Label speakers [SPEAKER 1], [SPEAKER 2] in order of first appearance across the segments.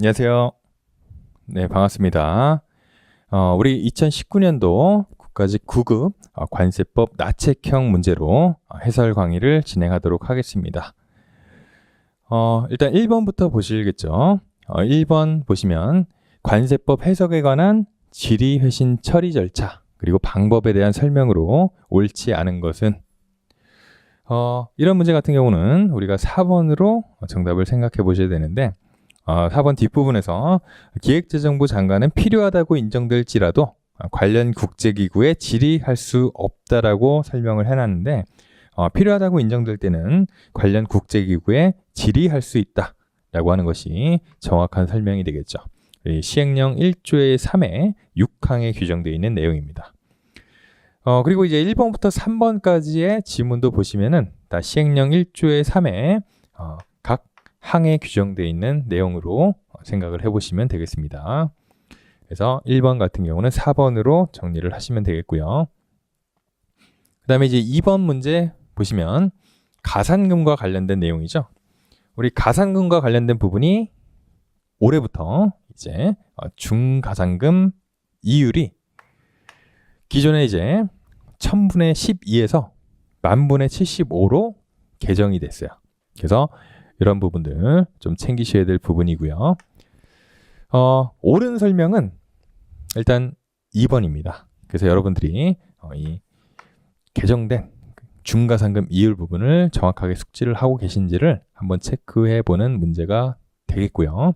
[SPEAKER 1] 안녕하세요. 네, 반갑습니다. 어, 우리 2019년도 국가직 9급 어, 관세법 나책형 문제로 어, 해설 강의를 진행하도록 하겠습니다. 어, 일단 1번부터 보시겠죠. 어, 1번 보시면 관세법 해석에 관한 질의 회신 처리 절차 그리고 방법에 대한 설명으로 옳지 않은 것은 어, 이런 문제 같은 경우는 우리가 4번으로 정답을 생각해 보셔야 되는데 어, 4번 뒷부분에서 기획재정부 장관은 필요하다고 인정될지라도 관련 국제기구에 질의할 수 없다라고 설명을 해놨는데 어, 필요하다고 인정될 때는 관련 국제기구에 질의할 수 있다 라고 하는 것이 정확한 설명이 되겠죠. 이 시행령 1조의 3에 6항에 규정되어 있는 내용입니다. 어, 그리고 이제 1번부터 3번까지의 지문도 보시면은 다 시행령 1조의 3에 어, 각 항에 규정되어 있는 내용으로 생각을 해보시면 되겠습니다. 그래서 1번 같은 경우는 4번으로 정리를 하시면 되겠고요. 그 다음에 이제 2번 문제 보시면 가산금과 관련된 내용이죠. 우리 가산금과 관련된 부분이 올해부터 이제 어, 중가산금 이율이 기존에 이제 1000분의 12에서 만분의 75로 개정이 됐어요. 그래서 이런 부분들 좀 챙기셔야 될 부분이고요. 어, 옳은 설명은 일단 2번입니다. 그래서 여러분들이 어, 이 개정된 중가상금 이율 부분을 정확하게 숙지를 하고 계신지를 한번 체크해 보는 문제가 되겠고요.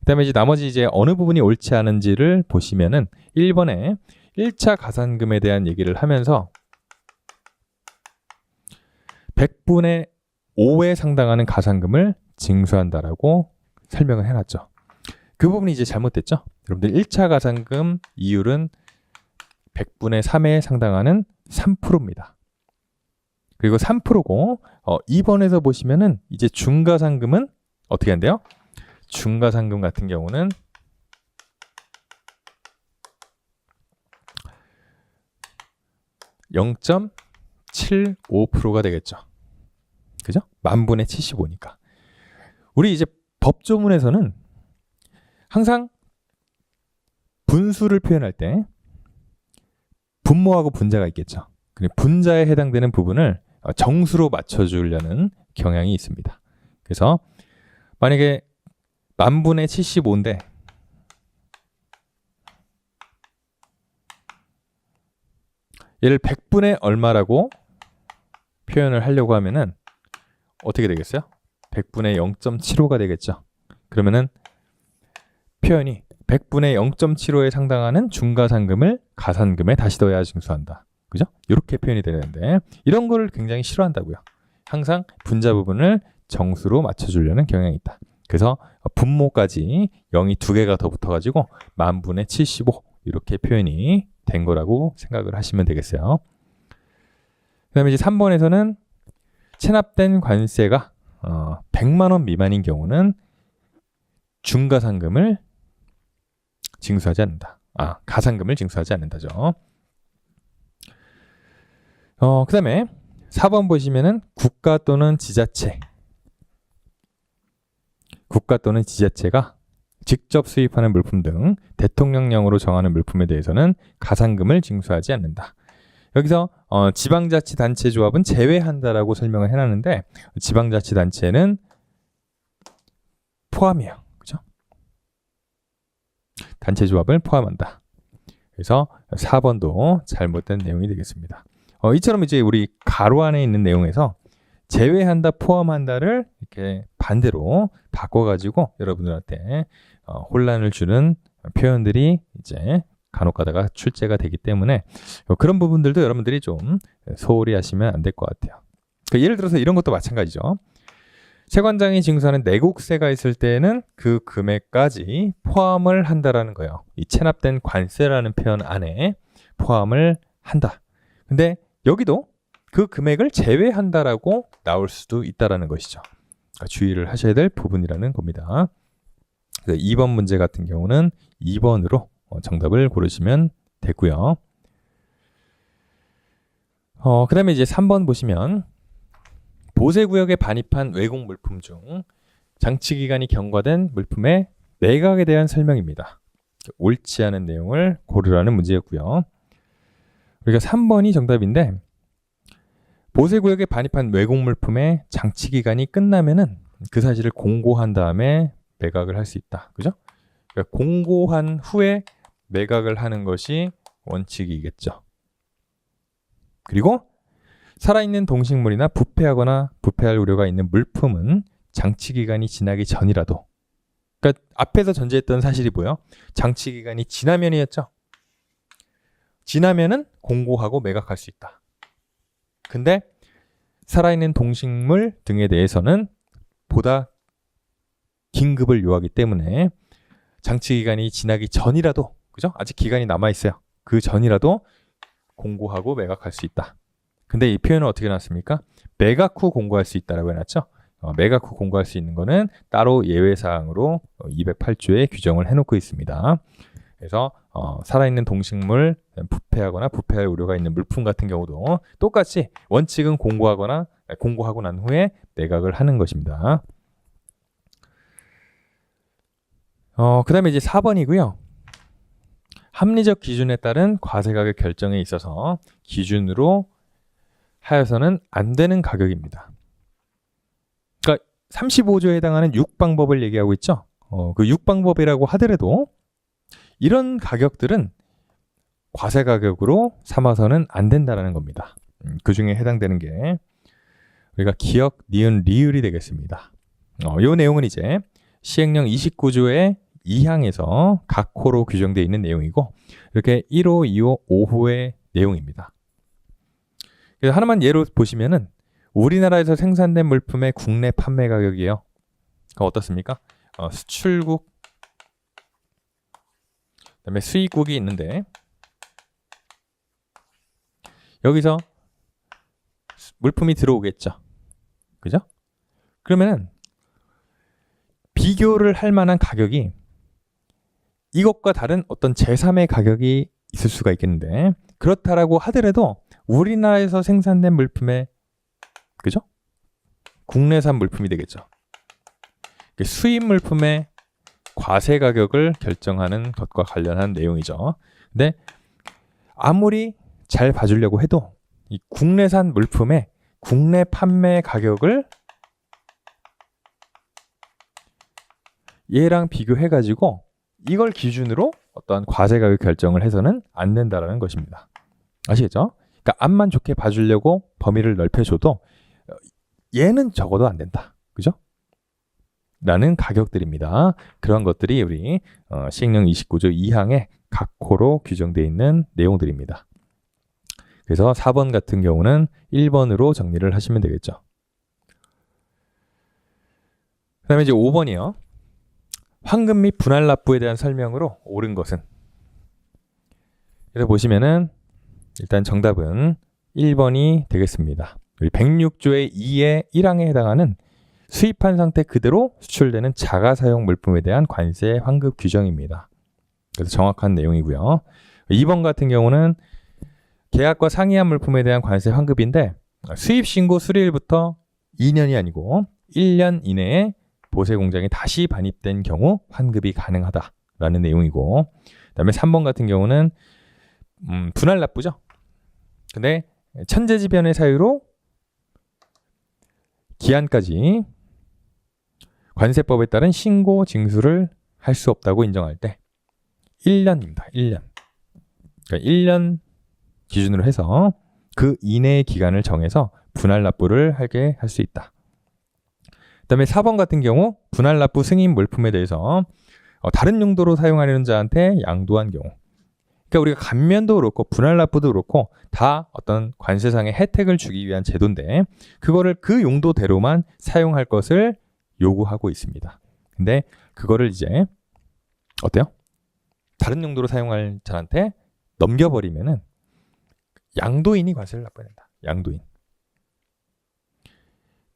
[SPEAKER 1] 그다음에 이제 나머지 이제 어느 부분이 옳지 않은지를 보시면은 1번에 1차 가산금에 대한 얘기를 하면서 100분의 5에 상당하는 가산금을 징수한다라고 설명을 해놨죠. 그 부분이 이제 잘못됐죠. 여러분들 1차 가산금 이율은 100분의 3에 상당하는 3%입니다. 그리고 3%고 어, 2번에서 보시면은 이제 중가상금은 어떻게 한대요? 중가상금 같은 경우는 (0.75%가) 되겠죠. 그죠? 만분의 75니까. 우리 이제 법조문에서는 항상 분수를 표현할 때 분모하고 분자가 있겠죠. 그리고 분자에 해당되는 부분을 어, 정수로 맞춰주려는 경향이 있습니다. 그래서 만약에 만분의 75인데 얘를 100분의 얼마라고 표현을 하려고 하면은 어떻게 되겠어요? 100분의 0.75가 되겠죠. 그러면은 표현이 100분의 0.75에 상당하는 중가상금을 가산금에 다시 더해야 징수한다. 그죠? 이렇게 표현이 되는데 이런 거를 굉장히 싫어한다고요. 항상 분자 부분을 정수로 맞춰주려는 경향이 있다. 그래서 분모까지 0이 두 개가 더 붙어가지고 만분의 75 이렇게 표현이 된 거라고 생각을 하시면 되겠어요. 그 다음에 이제 3번에서는 체납된 관세가 어, 100만 원 미만인 경우는 중가상금을 징수하지 않는다. 아, 가상금을 징수하지 않는다죠. 어, 그 다음에 4번 보시면은 국가 또는 지자체. 국가 또는 지자체가 직접 수입하는 물품 등 대통령령으로 정하는 물품에 대해서는 가상금을 징수하지 않는다. 여기서 어, 지방자치단체 조합은 제외한다라고 설명을 해놨는데 지방자치단체는 포함이에요. 그죠? 단체 조합을 포함한다. 그래서 4번도 잘못된 내용이 되겠습니다. 어, 이처럼 이제 우리 가로 안에 있는 내용에서 제외한다, 포함한다를 이렇게 반대로 바꿔가지고 여러분들한테 어, 혼란을 주는 표현들이 이제 간혹 가다가 출제가 되기 때문에 그런 부분들도 여러분들이 좀 소홀히 하시면 안 될 것 같아요. 그러니까 예를 들어서 이런 것도 마찬가지죠. 세관장이 징수하는 내국세가 있을 때는 그 금액까지 포함을 한다라는 거예요. 이 체납된 관세라는 표현 안에 포함을 한다. 근데 여기도 그 금액을 제외한다라고 나올 수도 있다라는 것이죠. 그러니까 주의를 하셔야 될 부분이라는 겁니다. 2번 문제 같은 경우는 2번으로 어, 정답을 고르시면 되고요. 어, 그 다음에 이제 3번 보시면 보세구역에 반입한 외국 물품 중 장치기간이 경과된 물품의 매각에 대한 설명입니다. 옳지 않은 내용을 고르라는 문제였고요. 우리가 3번이 정답인데 보세구역에 반입한 외국 물품의 장치 기간이 끝나면은 그 사실을 공고한 다음에 매각을 할 수 있다. 그죠? 그러니까 공고한 후에 매각을 하는 것이 원칙이겠죠. 그리고 살아있는 동식물이나 부패하거나 부패할 우려가 있는 물품은 장치 기간이 지나기 전이라도 그러니까 앞에서 전제했던 사실이 뭐요? 장치 기간이 지나면이었죠. 지나면은 공고하고 매각할 수 있다. 근데 살아있는 동식물 등에 대해서는 보다 긴급을 요하기 때문에 장치 기간이 지나기 전이라도 그죠? 아직 기간이 남아 있어요. 그 전이라도 공고하고 매각할 수 있다. 근데 이 표현은 어떻게 나왔습니까? 매각 후 공고할 수 있다라고 해놨죠. 어, 매각 후 공고할 수 있는 거는 따로 예외 사항으로 208조에 규정을 해놓고 있습니다. 그래서 어, 살아있는 동식물, 부패하거나 부패할 우려가 있는 물품 같은 경우도 똑같이 원칙은 공고하거나 공고하고 난 후에 매각을 하는 것입니다. 어, 그 다음에 이제 4번이고요. 합리적 기준에 따른 과세 가격 결정에 있어서 기준으로 하여서는 안 되는 가격입니다. 그러니까 35조에 해당하는 6방법을 얘기하고 있죠. 어, 그 6방법이라고 하더라도 이런 가격들은 과세 가격으로 삼아서는 안 된다라는 겁니다. 음, 그 중에 해당되는 게 우리가 기억, 니은, 리을이 되겠습니다. 어, 요 내용은 이제 시행령 29조의 2항에서 각 호로 규정되어 있는 내용이고 이렇게 1호, 2호, 5호의 내용입니다. 그래서 하나만 예로 보시면은 우리나라에서 생산된 물품의 국내 판매 가격이에요. 그 어떻습니까? 어, 수출국, 그다음에 수입국이 있는데 여기서 물품이 들어오겠죠. 그죠? 그러면은 비교를 할 만한 가격이 이것과 다른 어떤 제3의 가격이 있을 수가 있겠는데 그렇다라고 하더라도 우리나라에서 생산된 물품의 그죠? 국내산 물품이 되겠죠. 수입 물품의 과세 가격을 결정하는 것과 관련한 내용이죠. 근데 아무리 잘 봐주려고 해도 이 국내산 물품의 국내 판매 가격을 얘랑 비교해가지고 이걸 기준으로 어떠한 과세 가격 결정을 해서는 안 된다라는 것입니다. 아시겠죠? 그러니까 앞만 좋게 봐주려고 범위를 넓혀줘도 얘는 적어도 안 된다. 그죠? 라는 가격들입니다. 그런 것들이 우리 어, 시행령 29조 2항의 각 호로 규정되어 있는 내용들입니다. 그래서 4번 같은 경우는 1번으로 정리를 하시면 되겠죠. 그 다음에 이제 5번이요. 황금 및 분할 납부에 대한 설명으로 옳은 것은 그래서 보시면은 일단 정답은 1번이 되겠습니다. 우리 106조의 2의 1항에 해당하는 수입한 상태 그대로 수출되는 자가 사용 물품에 대한 관세 환급 규정입니다. 그래서 정확한 내용이고요. 2번 같은 경우는 계약과 상이한 물품에 대한 관세 환급인데 수입 신고 수리일부터 2년이 아니고 1년 이내에 보세 공장에 다시 반입된 경우 환급이 가능하다라는 내용이고 그다음에 3번 같은 경우는 음, 분할 납부죠. 근데 천재지변의 사유로 기한까지 관세법에 따른 신고 징수를 할 수 없다고 인정할 때 1년입니다. 1년. 그러니까 1년 기준으로 해서 그 이내의 기간을 정해서 분할 납부를 하게 할 수 있다. 그다음에 4번 같은 경우 분할 납부 승인 물품에 대해서 어, 다른 용도로 사용하려는 자한테 양도한 경우 그러니까 우리가 감면도 그렇고 분할 납부도 그렇고 다 어떤 관세상의 혜택을 주기 위한 제도인데 그거를 그 용도대로만 사용할 것을 요구하고 있습니다. 근데 그거를 이제 어때요? 다른 용도로 사용할 자한테 넘겨버리면은 양도인이 관세를 납부해야 된다. 양도인.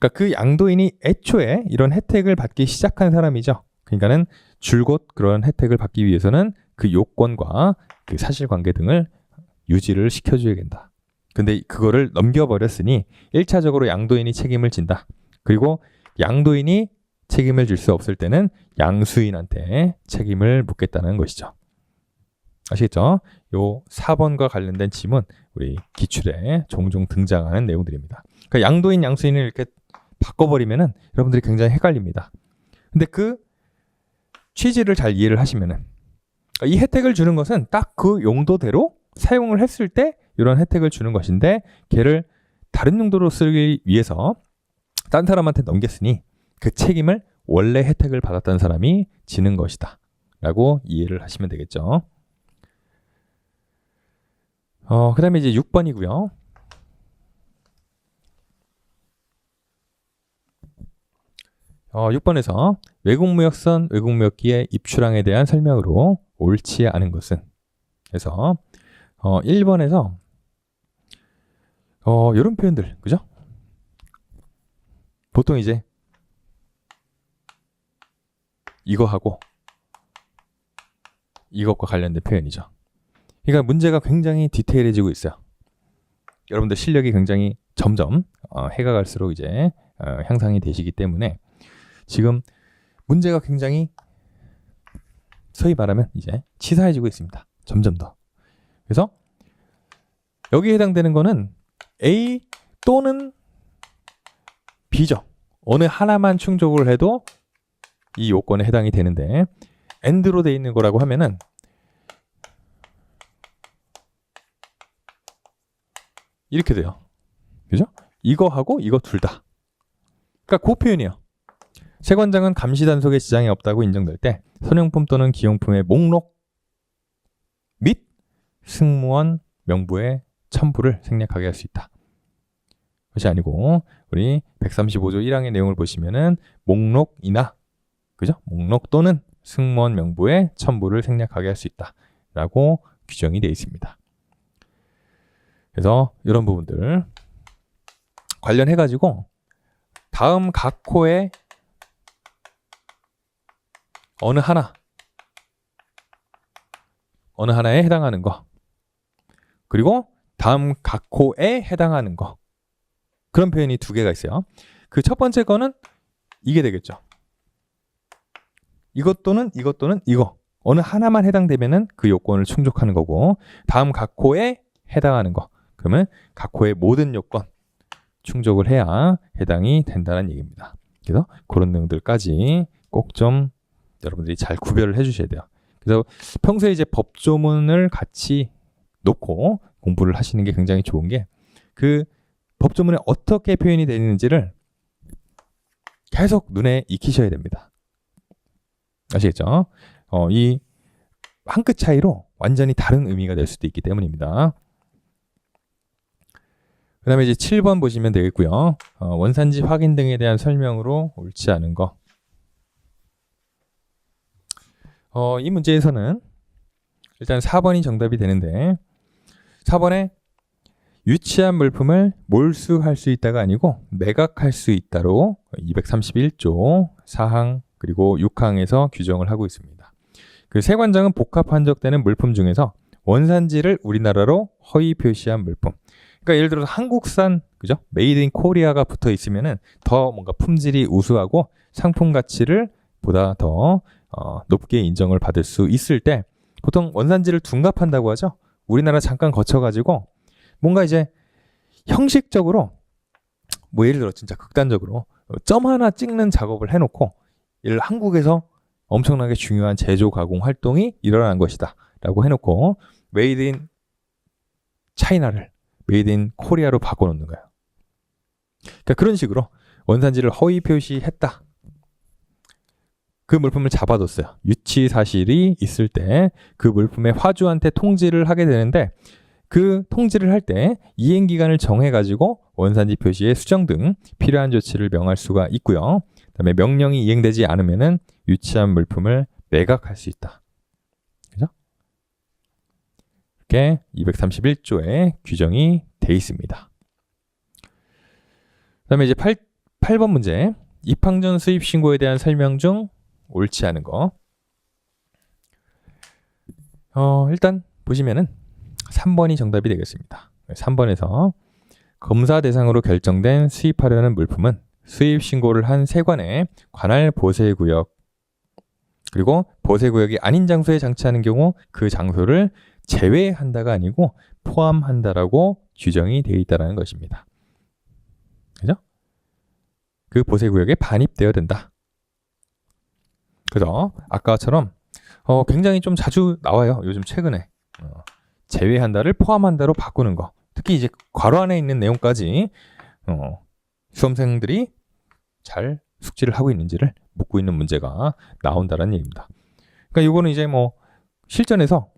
[SPEAKER 1] 그러니까 그 양도인이 애초에 이런 혜택을 받기 시작한 사람이죠. 그러니까는 줄곧 그런 혜택을 받기 위해서는 그 요건과 그 사실관계 등을 유지를 시켜줘야 된다. 근데 그거를 넘겨버렸으니 1차적으로 양도인이 책임을 진다. 그리고 양도인이 책임을 질 수 없을 때는 양수인한테 책임을 묻겠다는 것이죠. 아시겠죠? 요 4번과 관련된 지문 우리 기출에 종종 등장하는 내용들입니다. 그러니까 양도인 양수인을 이렇게 바꿔버리면은 여러분들이 굉장히 헷갈립니다. 근데 그 취지를 잘 이해를 하시면은 그러니까 이 혜택을 주는 것은 딱 그 용도대로 사용을 했을 때 이런 혜택을 주는 것인데 걔를 다른 용도로 쓰기 위해서 딴 사람한테 넘겼으니 그 책임을 원래 혜택을 받았던 사람이 지는 것이다. 라고 이해를 하시면 되겠죠. 어, 그 다음에 이제 6번이고요. 어, 6번에서 외국무역선, 외국무역기의 입출항에 대한 설명으로 옳지 않은 것은 그래서 어, 1번에서 어, 이런 표현들, 그죠? 보통 이제 이거 하고 이것과 관련된 표현이죠. 그러니까 문제가 굉장히 디테일해지고 있어요. 여러분들 실력이 굉장히 점점 어, 해가 갈수록 이제 어, 향상이 되시기 때문에 지금 문제가 굉장히 소위 말하면 이제 치사해지고 있습니다. 점점 더. 그래서 여기에 해당되는 거는 A 또는 B죠. 어느 하나만 충족을 해도 이 요건에 해당이 되는데 AND로 돼 있는 거라고 하면은 이렇게 돼요. 그죠? 이거하고 이거 둘 다. 그러니까 그 표현이에요. 세관장은 감시 단속에 지장이 없다고 인정될 때 선용품 또는 기용품의 목록 및 승무원 명부의 첨부를 생략하게 할 수 있다. 것이 아니고 우리 135조 1항의 내용을 보시면은 목록이나 그죠? 목록 또는 승무원 명부의 첨부를 생략하게 할 수 있다라고 규정이 되어 있습니다. 그래서 이런 부분들 관련해 가지고 다음 각 호의 어느 하나 어느 하나에 해당하는 거 그리고 다음 각 호에 해당하는 거 그런 표현이 두 개가 있어요. 그 첫 번째 거는 이게 되겠죠. 이것 또는 이것 또는 이거 어느 하나만 해당되면은 그 요건을 충족하는 거고 다음 각 호에 해당하는 거 그러면 각 호의 모든 요건 충족을 해야 해당이 된다는 얘기입니다. 그래서 그런 내용들까지 꼭 좀 여러분들이 잘 구별을 해주셔야 돼요. 그래서 평소에 이제 법조문을 같이 놓고 공부를 하시는 게 굉장히 좋은 게 그 법조문에 어떻게 표현이 되어 있는지를 계속 눈에 익히셔야 됩니다. 아시겠죠? 어, 이 한 끗 차이로 완전히 다른 의미가 될 수도 있기 때문입니다. 그 다음에 이제 7번 보시면 되겠고요. 어, 원산지 확인 등에 대한 설명으로 옳지 않은 거. 어, 이 문제에서는 일단 4번이 정답이 되는데 4번에 유치한 물품을 몰수할 수 있다가 아니고 매각할 수 있다로 231조 4항 그리고 6항에서 규정을 하고 있습니다. 그 세관장은 복합 환적되는 물품 중에서 원산지를 우리나라로 허위 표시한 물품. 그러니까 예를 들어서 한국산 그죠? 메이드 인 코리아가 붙어 있으면은 더 뭔가 품질이 우수하고 상품 가치를 보다 더 어, 높게 인정을 받을 수 있을 때 보통 원산지를 둔갑한다고 하죠. 우리나라 잠깐 거쳐가지고 뭔가 이제 형식적으로 뭐 예를 들어 진짜 극단적으로 점 하나 찍는 작업을 해놓고 예를 한국에서 엄청나게 중요한 제조 가공 활동이 일어난 것이다 라고 해놓고 메이드 인 차이나를 메이드 인 코리아로 바꿔놓는 거예요. 그러니까 그런 식으로 원산지를 허위 표시했다. 그 물품을 잡아뒀어요. 유치 사실이 있을 때 그 물품의 화주한테 통지를 하게 되는데 그 통지를 할 때 이행 기간을 정해 가지고 원산지 표시에 수정 등 필요한 조치를 명할 수가 있고요. 그다음에 명령이 이행되지 않으면은 유치한 물품을 매각할 수 있다. 그죠? 이렇게 231조에 규정이 돼 있습니다. 그다음에 이제 8, 8번 문제. 입항 전 수입 신고에 대한 설명 중 옳지 않은 거. 어, 일단 보시면은 3번이 정답이 되겠습니다. 3번에서 검사 대상으로 결정된 수입하려는 물품은 수입 신고를 한 세관의 관할 보세 구역 그리고 보세 구역이 아닌 장소에 장치하는 경우 그 장소를 제외한다가 아니고 포함한다라고 규정이 되어 있다라는 것입니다. 그죠? 그 보세 구역에 반입되어야 된다. 그죠? 아까처럼 어, 굉장히 좀 자주 나와요. 요즘 최근에 어, 제외한다를 포함한다로 바꾸는 거. 특히 이제 괄호 안에 있는 내용까지 어, 수험생들이 잘 숙지를 하고 있는지를 묻고 있는 문제가 나온다는 얘기입니다. 그러니까 이거는 이제 뭐 실전에서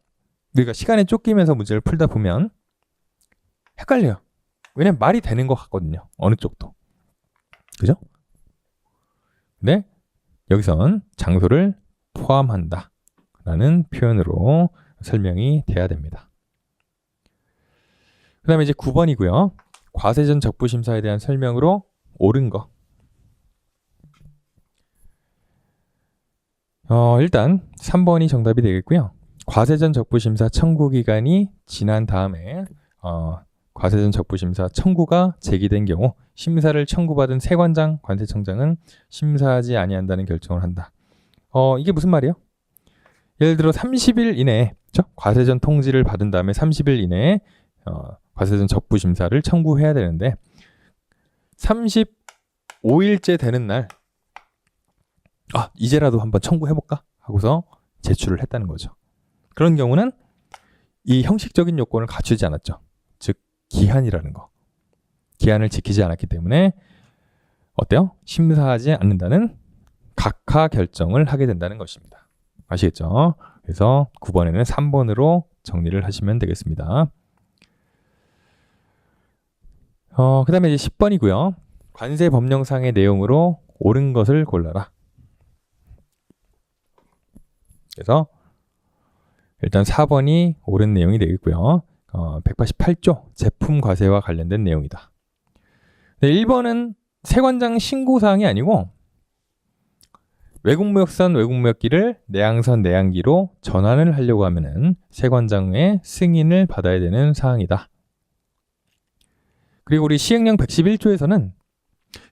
[SPEAKER 1] 우리가 시간에 쫓기면서 문제를 풀다 보면 헷갈려요. 왜냐면 말이 되는 것 같거든요. 어느 쪽도. 그죠? 근데 여기선 장소를 포함한다. 라는 표현으로 설명이 돼야 됩니다. 그 다음에 이제 9번이고요. 과세전 적부심사에 대한 설명으로 옳은 거. 어, 일단 3번이 정답이 되겠고요. 과세전 적부심사 청구 기간이 지난 다음에 어, 과세전 적부심사 청구가 제기된 경우 심사를 청구받은 세관장 관세청장은 심사하지 아니한다는 결정을 한다. 어, 이게 무슨 말이에요? 예를 들어 30일 이내에 그렇죠? 과세전 통지를 받은 다음에 30일 이내에 어, 과세전 적부 심사를 청구해야 되는데 35일째 되는 날 아, 이제라도 한번 청구해 볼까 하고서 제출을 했다는 거죠. 그런 경우는 이 형식적인 요건을 갖추지 않았죠. 즉 기한이라는 거. 기한을 지키지 않았기 때문에 어때요? 심사하지 않는다는 각하 결정을 하게 된다는 것입니다. 아시겠죠? 그래서 9번에는 3번으로 정리를 하시면 되겠습니다. 어, 그 다음에 이제 10번이고요. 관세 법령상의 내용으로 옳은 것을 골라라. 그래서 일단 4번이 옳은 내용이 되겠고요. 어, 188조 제품 과세와 관련된 내용이다. 네, 1번은 세관장 신고사항이 아니고 외국무역선 외국무역기를 내양선 내양기로 전환을 하려고 하면은 세관장의 승인을 받아야 되는 사항이다. 그리고 우리 시행령 111조에서는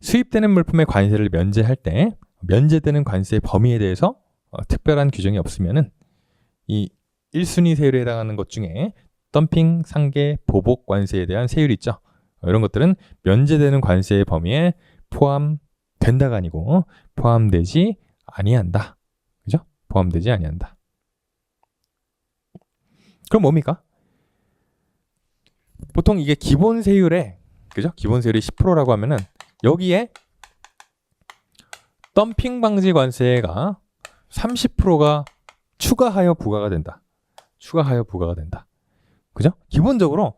[SPEAKER 1] 수입되는 물품의 관세를 면제할 때 면제되는 관세 범위에 대해서 어, 특별한 규정이 없으면은 이 1순위 세율에 해당하는 것 중에 덤핑, 상계, 보복 관세에 대한 세율이 있죠. 어, 이런 것들은 면제되는 관세의 범위에 포함된다가 아니고 포함되지 아니한다. 그죠? 포함되지 아니한다. 그럼 뭡니까? 보통 이게 기본 세율에 그죠? 기본 세율이 10%라고 하면은 여기에 덤핑 방지 관세가 30%가 추가하여 부과가 된다. 추가하여 부과가 된다. 그죠? 기본적으로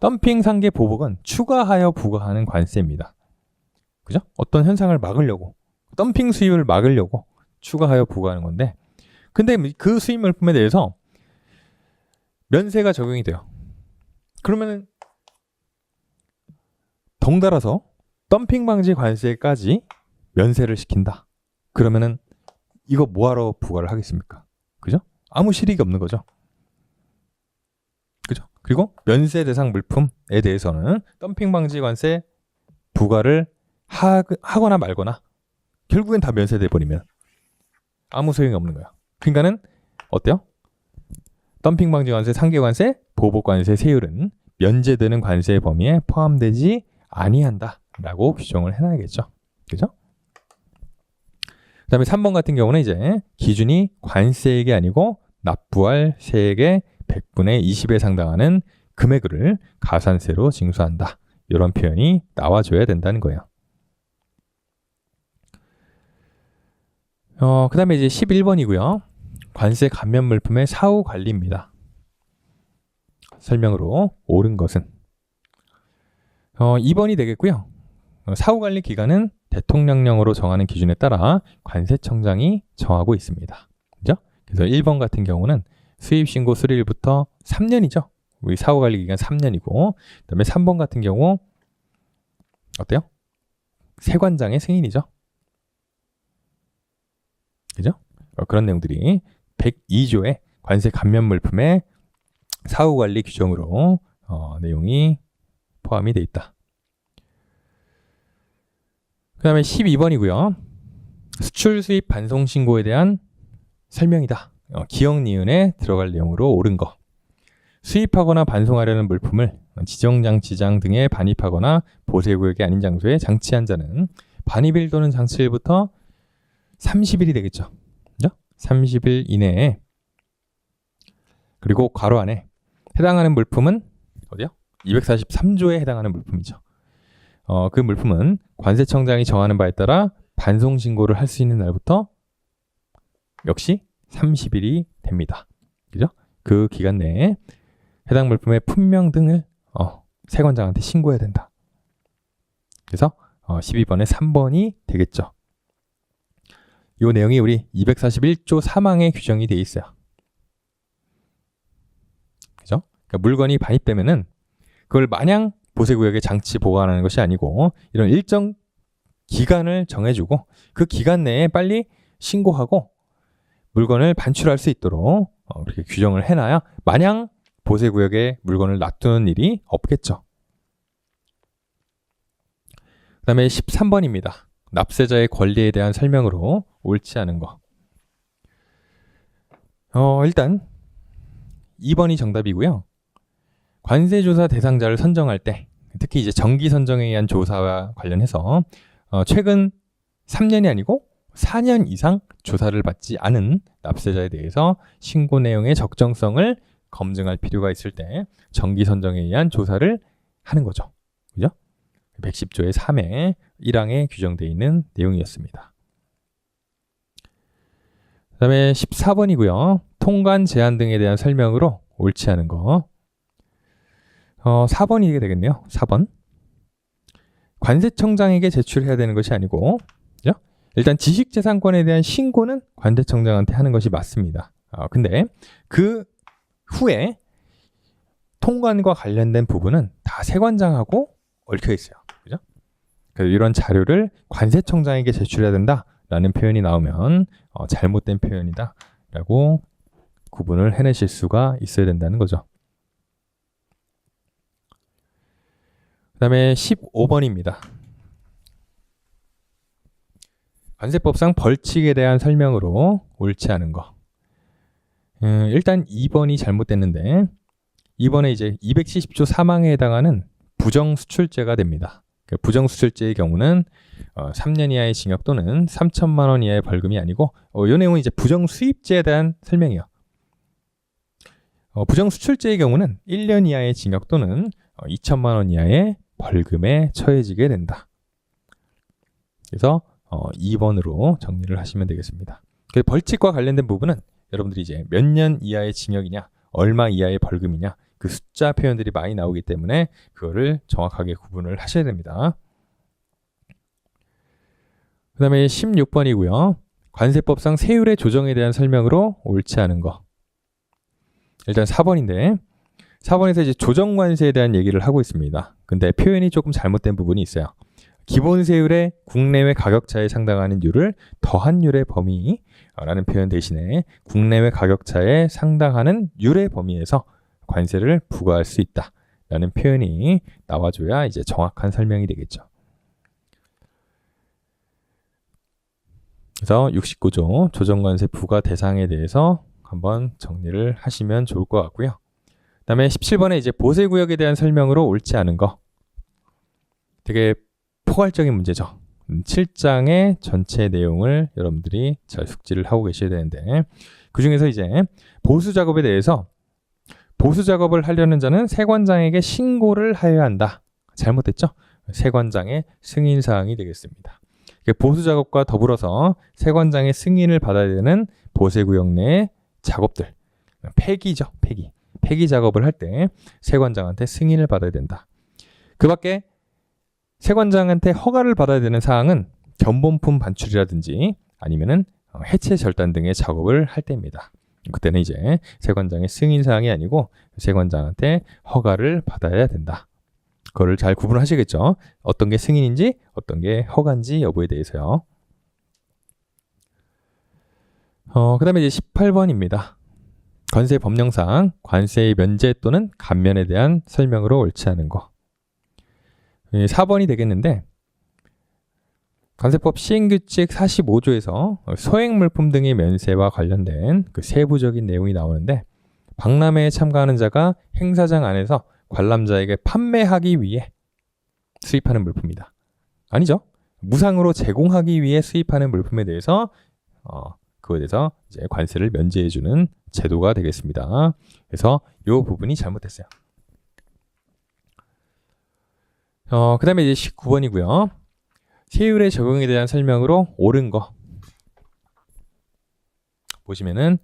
[SPEAKER 1] 덤핑 상계 보복은 추가하여 부과하는 관세입니다. 그죠? 어떤 현상을 막으려고 덤핑 수입을 막으려고 추가하여 부과하는 건데 근데 그 수입 물품에 대해서 면세가 적용이 돼요. 그러면은 덩달아서 덤핑 방지 관세까지 면세를 시킨다. 그러면은 이거 뭐하러 부과를 하겠습니까? 그죠? 아무 실익이 없는 거죠. 그리고 면세 대상 물품에 대해서는 덤핑 방지 관세 부과를 하, 하거나 말거나 결국엔 다 면세돼 버리면 아무 소용이 없는 거야. 그러니까는 어때요? 덤핑 방지 관세, 상계 관세, 보복 관세 세율은 면제되는 관세 범위에 포함되지 아니한다라고 규정을 해놔야겠죠. 그죠? 그 다음에 3번 같은 경우는 이제 기준이 관세액이 아니고 납부할 세액의 100분의 20에 상당하는 금액을 가산세로 징수한다. 이런 표현이 나와줘야 된다는 거예요. 어, 그 다음에 이제 11번이고요. 관세 감면 물품의 사후 관리입니다. 설명으로 옳은 것은 어, 2번이 되겠고요. 어, 사후 관리 기간은 대통령령으로 정하는 기준에 따라 관세청장이 정하고 있습니다. 그죠? 그래서 1번 같은 경우는 수입 신고 수리일부터 3년이죠. 우리 사후 관리 기간 3년이고 그 다음에 3번 같은 경우 어때요? 세관장의 승인이죠. 그죠? 어, 그런 내용들이 102조의 관세 감면 물품의 사후 관리 규정으로 어, 내용이 포함이 돼 있다. 그 다음에 12번이고요. 수출 수입 반송 신고에 대한 설명이다. 어, 기억 니은에 들어갈 내용으로 옳은 거. 수입하거나 반송하려는 물품을 지정장치장 등에 반입하거나 보세구역이 아닌 장소에 장치한 자는 반입일 또는 장치일부터 30일이 되겠죠. 그죠? 30일 이내에 그리고 괄호 안에 해당하는 물품은 어디요? 243조에 해당하는 물품이죠. 어, 그 물품은 관세청장이 정하는 바에 따라 반송 신고를 할 수 있는 날부터 역시 30일이 됩니다. 그죠? 그 기간 내에 해당 물품의 품명 등을 어, 세관장한테 신고해야 된다. 그래서 어, 12번에 3번이 되겠죠. 이 내용이 우리 241조 3항에 규정이 돼 있어요. 그죠? 그러니까 물건이 반입되면은 그걸 마냥 보세구역에 장치 보관하는 것이 아니고 이런 일정 기간을 정해주고 그 기간 내에 빨리 신고하고 물건을 반출할 수 있도록 어, 그렇게 규정을 해놔야 마냥 보세 구역에 물건을 놔두는 일이 없겠죠. 그 다음에 13번입니다. 납세자의 권리에 대한 설명으로 옳지 않은 거. 어, 일단 2번이 정답이고요. 관세조사 대상자를 선정할 때 특히 이제 정기 선정에 의한 조사와 관련해서 어, 최근 3년이 아니고 4년 이상 조사를 받지 않은 납세자에 대해서 신고 내용의 적정성을 검증할 필요가 있을 때 정기 선정에 의한 조사를 하는 거죠. 그죠? 110조의 3회 1항에 규정되어 있는 내용이었습니다. 그 다음에 14번이고요. 통관 제한 등에 대한 설명으로 옳지 않은 거. 어, 4번이 되겠네요. 4번. 관세청장에게 제출해야 되는 것이 아니고? 일단 지식재산권에 대한 신고는 관세청장한테 하는 것이 맞습니다. 어, 근데 그 후에 통관과 관련된 부분은 다 세관장하고 얽혀 있어요. 그죠? 그래서 이런 자료를 관세청장에게 제출해야 된다라는 표현이 나오면 어, 잘못된 표현이다라고 구분을 해내실 수가 있어야 된다는 거죠. 그 다음에 15번입니다. 관세법상 벌칙에 대한 설명으로 옳지 않은 거. 음, 일단 2번이 잘못됐는데 2번에 이제 270조 3항에 해당하는 부정수출죄가 됩니다. 그 부정수출죄의 경우는 어, 3년 이하의 징역 또는 3천만 원 이하의 벌금이 아니고 어, 이 내용은 이제 부정수입죄에 대한 설명이요. 어, 부정수출죄의 경우는 1년 이하의 징역 또는 어, 2천만 원 이하의 벌금에 처해지게 된다. 그래서 어, 2번으로 정리를 하시면 되겠습니다. 그 벌칙과 관련된 부분은 여러분들이 이제 몇 년 이하의 징역이냐, 얼마 이하의 벌금이냐, 그 숫자 표현들이 많이 나오기 때문에 그거를 정확하게 구분을 하셔야 됩니다. 그 다음에 16번이고요. 관세법상 세율의 조정에 대한 설명으로 옳지 않은 거. 일단 4번인데 4번에서 이제 조정관세에 대한 얘기를 하고 있습니다. 근데 표현이 조금 잘못된 부분이 있어요. 기본 세율의 국내외 가격차에 상당하는 율을 더한 율의 범위라는 표현 대신에 국내외 가격차에 상당하는 율의 범위에서 관세를 부과할 수 있다 라는 표현이 나와줘야 이제 정확한 설명이 되겠죠. 그래서 69조 조정관세 부과 대상에 대해서 한번 정리를 하시면 좋을 것 같고요. 그 다음에 17번에 이제 보세구역에 대한 설명으로 옳지 않은 거. 되게 포괄적인 문제죠. 7장의 전체 내용을 여러분들이 잘 숙지를 하고 계셔야 되는데 그 중에서 이제 보수 작업에 대해서 보수 작업을 하려는 자는 세관장에게 신고를 하여야 한다. 잘못됐죠? 세관장의 승인 사항이 되겠습니다. 보수 작업과 더불어서 세관장의 승인을 받아야 되는 보세구역 내 작업들 폐기죠, 폐기. 폐기 작업을 할 때 세관장한테 승인을 받아야 된다. 그 밖에 세관장한테 허가를 받아야 되는 사항은 견본품 반출이라든지 아니면은 어, 해체 절단 등의 작업을 할 때입니다. 그때는 이제 세관장의 승인 사항이 아니고 세관장한테 허가를 받아야 된다. 그거를 잘 구분하시겠죠? 어떤 게 승인인지 어떤 게 허가인지 여부에 대해서요. 어, 그 다음에 이제 18번입니다. 관세 법령상 관세의 면제 또는 감면에 대한 설명으로 옳지 않은 거. 4번이 되겠는데 관세법 시행규칙 45조에서 소액물품 등의 면세와 관련된 그 세부적인 내용이 나오는데 박람회에 참가하는 자가 행사장 안에서 관람자에게 판매하기 위해 수입하는 물품이다. 아니죠. 무상으로 제공하기 위해 수입하는 물품에 대해서 어, 그거에 대해서 이제 관세를 면제해주는 제도가 되겠습니다. 그래서 이 부분이 잘못됐어요. 어, 그 다음에 이제 19번이고요. 세율의 적용에 대한 설명으로 옳은 거. 보시면은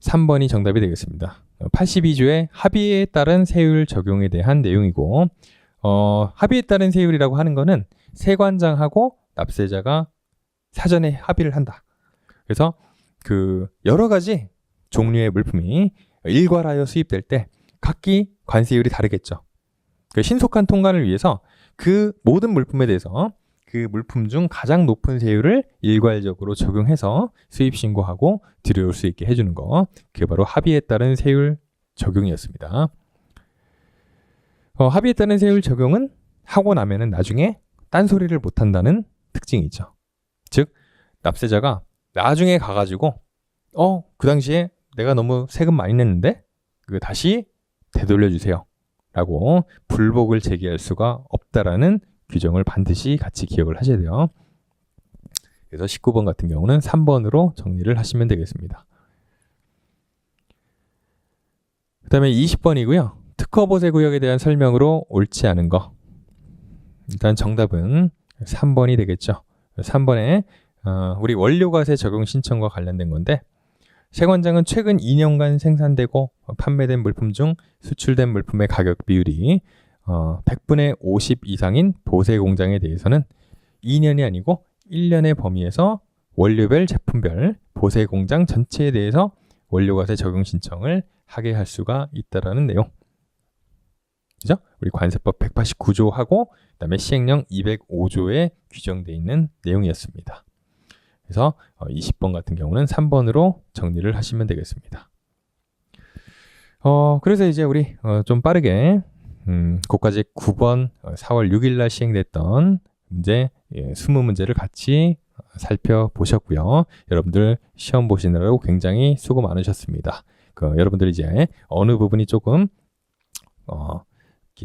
[SPEAKER 1] 3번이 정답이 되겠습니다. 82조의 합의에 따른 세율 적용에 대한 내용이고, 어, 합의에 따른 세율이라고 하는 거는 세관장하고 납세자가 사전에 합의를 한다. 그래서 그 여러 가지 종류의 물품이 일괄하여 수입될 때 각기 관세율이 다르겠죠. 그 신속한 통관을 위해서 그 모든 물품에 대해서 그 물품 중 가장 높은 세율을 일괄적으로 적용해서 수입 신고하고 들여올 수 있게 해주는 거. 그게 바로 합의에 따른 세율 적용이었습니다. 어, 합의에 따른 세율 적용은 하고 나면은 나중에 딴소리를 못한다는 특징이 있죠. 즉, 납세자가 나중에 가가지고, 어, 그 당시에 내가 너무 세금 많이 냈는데, 그 다시 되돌려주세요. 라고 불복을 제기할 수가 없다라는 규정을 반드시 같이 기억을 하셔야 돼요. 그래서 19번 같은 경우는 3번으로 정리를 하시면 되겠습니다. 그 다음에 20번이고요. 특허 보세 구역에 대한 설명으로 옳지 않은 거. 일단 정답은 3번이 되겠죠. 3번에 어, 우리 원료과세 적용 신청과 관련된 건데 세관장은 최근 2년간 생산되고 판매된 물품 중 수출된 물품의 가격 비율이 어, 100분의 50 이상인 보세 공장에 대해서는 2년이 아니고 1년의 범위에서 원료별 제품별 보세 공장 전체에 대해서 원료과세 적용 신청을 하게 할 수가 있다라는 내용. 그죠? 우리 관세법 189조하고 그다음에 시행령 205조에 규정되어 있는 내용이었습니다. 그래서 20번 같은 경우는 3번으로 정리를 하시면 되겠습니다. 어, 그래서 이제 우리 어, 좀 빠르게 음, 그까지 9번 4월 6일 날 시행됐던 문제 예, 20문제를 같이 살펴보셨고요. 여러분들 시험 보시느라고 굉장히 수고 많으셨습니다. 그, 여러분들 이제 어느 부분이 조금 어,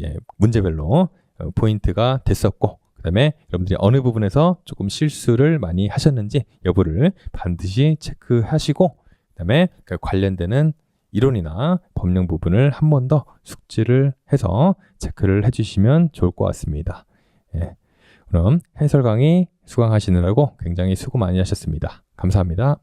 [SPEAKER 1] 예, 문제별로 어, 포인트가 됐었고 그다음에 여러분들이 어느 부분에서 조금 실수를 많이 하셨는지 여부를 반드시 체크하시고 그다음에 그 관련되는 이론이나 법령 부분을 한 번 더 숙지를 해서 체크를 해주시면 좋을 것 같습니다. 예. 그럼 해설 강의 수강하시느라고 굉장히 수고 많이 하셨습니다. 감사합니다.